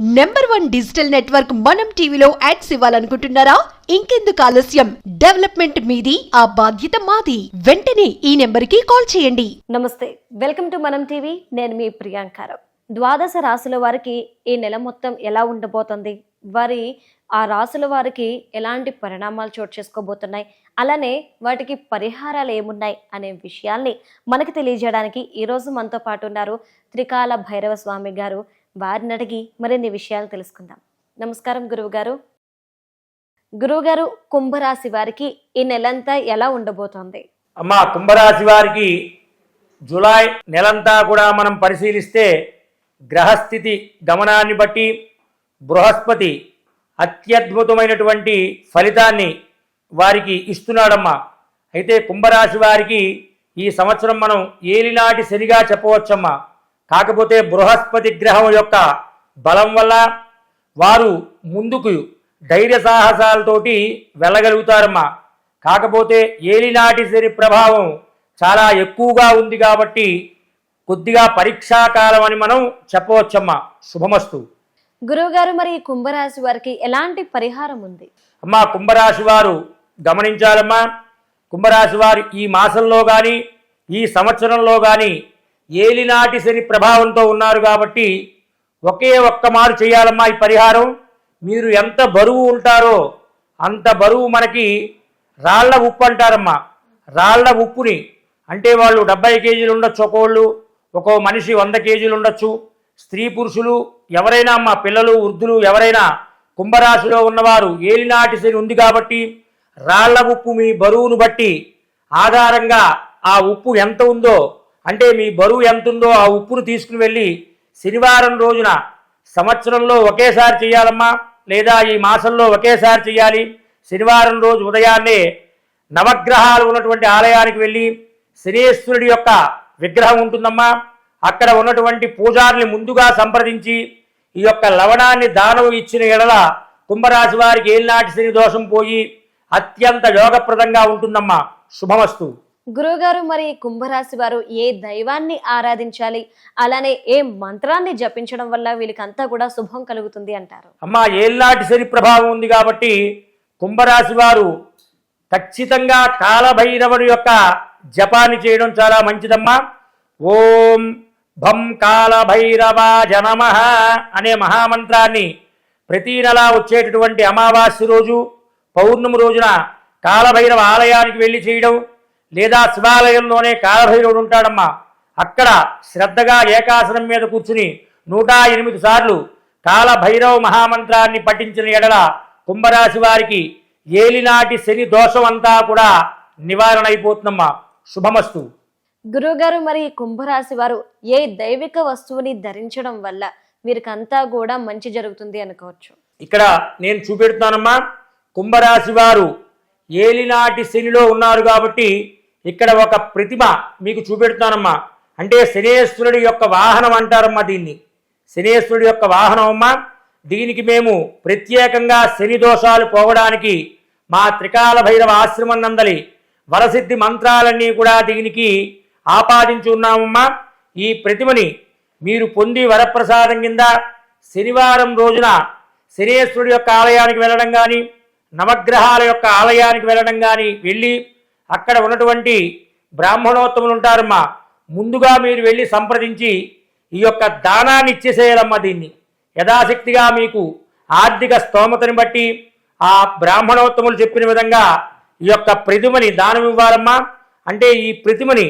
Number one digital network మనం టీవీలో ads ఇవ్వాలనుకుంటున్నారా? ఇంకెందుకు ఆలస్యం? డెవలప్మెంట్ మీది ఆ బాధ్యత మాది. వెంటనే ఈ నెంబర్కి కాల్ చేయండి. నమస్తే వెల్కమ్ టు మనం టీవీ నేను మీ ప్రియాంకారం ద్వాదశ రాశుల వారికి ఈ నెల మొత్తం ఎలా ఉండబోతుంది? వారి ఆ రాశుల వారికి ఎలాంటి పరిణామాలు చోటు చేసుకోబోతున్నాయి? అలానే వాటికి పరిహారాలు ఏమున్నాయి అనే విషయాల్ని మనకి తెలియజేయడానికి ఈరోజు మనతో పాటు ఉన్నారు త్రికాల భైరవ స్వామి గారు. వారిని అడిగి మరిన్ని విషయాలు తెలుసుకుందాం. నమస్కారం గురువుగారు. గురువుగారు కుంభరాశి వారికి ఈ నెలంతా ఎలా ఉండబోతోంది? అమ్మా కుంభరాశి వారికి జులై నెలంతా కూడా మనం పరిశీలిస్తే గ్రహస్థితి గమనాన్ని బట్టి బృహస్పతి అత్యద్భుతమైనటువంటి ఫలితాన్ని వారికి ఇస్తున్నాడమ్మా. అయితే కుంభరాశి వారికి ఈ సంవత్సరం మనం ఏలినాటి శనిగా చెప్పవచ్చమ్మా. కాకపోతే బృహస్పతి గ్రహం యొక్క బలం వల్ల వారు ముందుకు ధైర్య సాహసాలతోటి వెళ్ళగలుగుతారమ్మా. కాకపోతే ఏలినాటి శని ప్రభావం చాలా ఎక్కువగా ఉంది కాబట్టి కొద్దిగా పరీక్షాకాలం అని మనం చెప్పవచ్చమ్మా. శుభమస్తు. గురువుగారు మరి కుంభరాశి వారికి ఎలాంటి పరిహారం ఉంది? అమ్మా కుంభరాశి వారు గమనించాలమ్మా. కుంభరాశి వారు ఈ మాసంలో కానీ ఈ సంవత్సరంలో కానీ ఏలినాటి శని ప్రభావంతో ఉన్నారు కాబట్టి ఒకే ఒక్క మారు చేయాలమ్మా ఈ పరిహారం. మీరు ఎంత బరువు ఉంటారో అంత బరువు మనకి రాళ్ళ ఉప్పు అంటారమ్మా. రాళ్ళ ఉప్పుని అంటే వాళ్ళు డెబ్బై కేజీలు ఉండొచ్చు ఒక్కోళ్ళు ఒక్కో మనిషి వంద కేజీలు ఉండొచ్చు. స్త్రీ పురుషులు ఎవరైనా మా పిల్లలు వృద్ధులు ఎవరైనా కుంభరాశిలో ఉన్నవారు ఏలినాటి శని ఉంది కాబట్టి రాళ్ళ ఉప్పు మీ బరువును బట్టి ఆధారంగా ఆ ఉప్పు ఎంత ఉందో అంటే మీ బరువు ఎంత ఉందో ఆ ఉప్పును తీసుకుని వెళ్ళి శనివారం రోజున సంవత్సరంలో ఒకేసారి చేయాలమ్మా లేదా ఈ మాసంలో ఒకేసారి చేయాలి శనివారం రోజు ఉదయాన్నే నవగ్రహాలు ఉన్నటువంటి ఆలయానికి వెళ్ళి శనేశ్వరుడి యొక్క విగ్రహం ఉంటుందమ్మా. అక్కడ ఉన్నటువంటి పూజారిని ముందుగా సంప్రదించి ఈ యొక్క లవణాన్ని దానం ఇచ్చిన ఎడల కుంభరాశి వారికి ఏలినాటి శని దోషం పోయి అత్యంత యోగప్రదంగా ఉంటుందమ్మా. శుభమస్తు. గురువుగారు మరి కుంభరాశి వారు ఏ దైవాన్ని ఆరాధించాలి? అలానే ఏ మంత్రాన్ని జపించడం వల్ల వీళ్ళకంతా కూడా శుభం కలుగుతుంది అంటారు. అమ్మా ఏళ్ళాటి శని ప్రభావం ఉంది కాబట్టి కుంభరాశి వారు ఖచ్చితంగా కాలభైరవుడు యొక్క జపాన్ని చేయడం చాలా మంచిదమ్మా. ఓం భం కాలభైరవ జనమ అనే మహామంత్రాన్ని ప్రతి నెలా వచ్చేటటువంటి అమావాస్య రోజు పౌర్ణమి రోజున కాలభైరవ ఆలయానికి వెళ్ళి చేయడం లేదా శివాలయంలోనే కాలభైరవుడు ఉంటాడమ్మా. అక్కడ శ్రద్ధగా ఏకాసనం మీద కూర్చుని నూట ఎనిమిది సార్లు కాలభైరవ మహామంత్రాన్ని పఠించిన ఎడల కుంభరాశి వారికి ఏలినాటి శని దోషం అంతా కూడా నివారణ అయిపోతుందమ్మా శుభమస్తు. గురువుగారు మరి కుంభరాశి వారు ఏ దైవిక వస్తువుని ధరించడం వల్ల వీరికంతా కూడా మంచి జరుగుతుంది అనుకోవచ్చు? ఇక్కడ నేను చూపెడుతున్నానమ్మా. కుంభరాశి వారు ఏలినాటి శనిలో ఉన్నారు కాబట్టి ఇక్కడ ఒక ప్రతిమ మీకు చూపెడుతానమ్మా అంటే శనేశ్వరుడి యొక్క వాహనం అంటారమ్మా దీన్ని. శనేశ్వరుడి యొక్క వాహనం అమ్మా. దీనికి మేము ప్రత్యేకంగా శని దోషాలు పోవడానికి మా త్రికాల భైరవ ఆశ్రమం నందలి వరసిద్ధి మంత్రాలన్నీ కూడా దీనికి ఆపాదించి ఉన్నామమ్మా. ఈ ప్రతిమని మీరు పొంది వరప్రసాదం కింద శనివారం రోజున శనేశ్వరుడి యొక్క ఆలయానికి వెళ్ళడం కానీ నవగ్రహాల యొక్క ఆలయానికి వెళ్ళడం కానీ వెళ్ళి అక్కడ ఉన్నటువంటి బ్రాహ్మణోత్తములు ఉంటారమ్మా. ముందుగా మీరు వెళ్ళి సంప్రదించి ఈ యొక్క దానాన్ని ఇచ్చేసేయాలమ్మా దీన్ని. యథాశక్తిగా మీకు ఆర్థిక స్తోమతని బట్టి ఆ బ్రాహ్మణోత్తములు చెప్పిన విధంగా ఈ యొక్క ప్రతిమని దానం ఇవ్వాలమ్మా. అంటే ఈ ప్రతిమని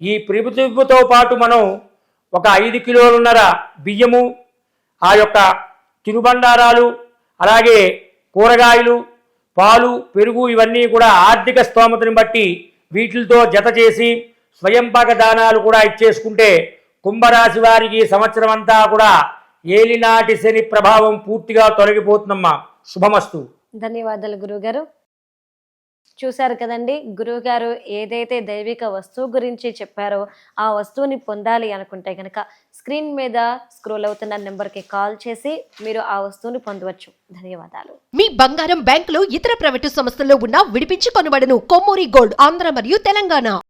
ఈ ప్రతిమతో పాటు మనం ఒక ఐదు కిలోలున్నర బియ్యము ఆ యొక్క తినుబండారాలు అలాగే కూరగాయలు పాలు పెరుగు ఇవన్నీ కూడా ఆర్థిక స్తోమతని బట్టి వీటితో జత చేసి స్వయంపాక దానాలు కూడా ఇచ్చేసుకుంటే కుంభరాశి వారికి సంవత్సరం అంతా కూడా ఏలినాటి శని ప్రభావం పూర్తిగా తొలగిపోతుందమ్మా. శుభమస్తు. ధన్యవాదాలు గురువుగారు. చూశారు కదండి. గురువుగారు ఏదైతే దైవిక వస్తువు గురించి చెప్పారో ఆ వస్తువుని పొందాలి అనుకుంటే కనుక స్క్రీన్ మీద స్క్రోల్ అవుతున్న నెంబర్కి కాల్ చేసి మీరు ఆ వస్తువుని పొందవచ్చు. ధన్యవాదాలు. మీ బంగారం బ్యాంకులో ఇతర ప్రైవేటు సంస్థల్లో ఉన్న విడిపించి కొనబడను కొమ్మూరి గోల్డ్ ఆంధ్ర మరియు తెలంగాణ.